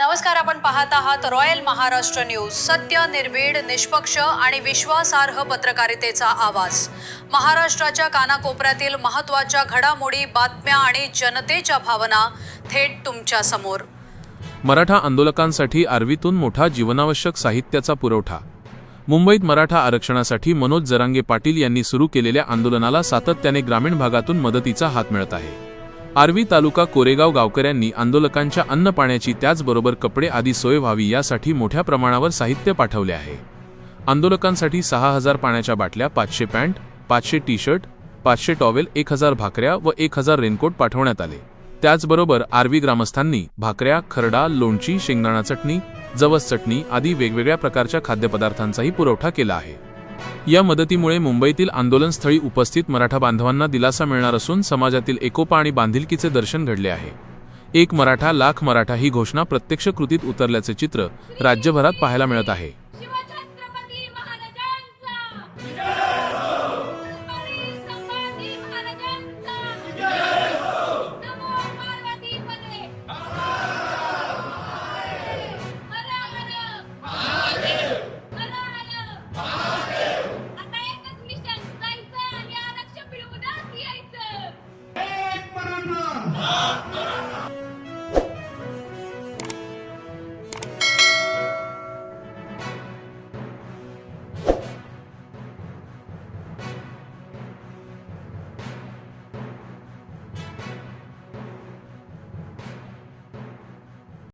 नमस्कार आपण पाहत आहात रॉयल महाराष्ट्र न्यूज. सत्य निर्भीड निष्पक्ष आणि विश्वासार्ह पत्रकारितेचा आवाज. महाराष्ट्राच्या कानाकोपऱ्यातील महत्त्वाच्या घडामोडी बातम्या आणि जनतेच्या भावना थेट तुमच्यासमोर. मराठा आंदोलकांसाठी आर्वीतून मोठा जीवनावश्यक साहित्याचा पुरवठा. मुंबईत मराठा आरक्षणासाठी मनोज जरांगे पाटील यांनी सुरू केलेल्या आंदोलनाला सातत्याने ग्रामीण भागातून मदतीचा हात मिळत आहे. आर्वी तालुका कोरेगाव गावकऱ्यांनी आंदोलकांच्या अन्न पाण्याची त्याचबरोबर कपडे आदी सोय व्हावी यासाठी मोठ्या प्रमाणावर साहित्य पाठवले आहे. आंदोलकांसाठी सहा हजार पाण्याच्या बाटल्या पाचशे पॅन्ट पाचशे टी शर्ट पाचशे टॉवेल एक हजार भाकऱ्या व एक हजार रेनकोट पाठवण्यात आले. त्याचबरोबर आर्वी ग्रामस्थांनी भाकऱ्या खरडा लोणची शेंगदाणा चटणी जवस चटणी आदी वेगवेगळ्या प्रकारच्या खाद्यपदार्थांचाही पुरवठा केला आहे. या मदतीमुळे मुंबईतील आंदोलनस्थळी उपस्थित मराठा बांधवांना दिलासा मिळणार असून समाजातील एकोपा आणि बांधिलकीचे दर्शन घडले आहे. एक मराठा लाख मराठा ही घोषणा प्रत्यक्ष कृतीत उतरल्याचे चित्र राज्यभरात पाहायला मिळत आहे. করুন না।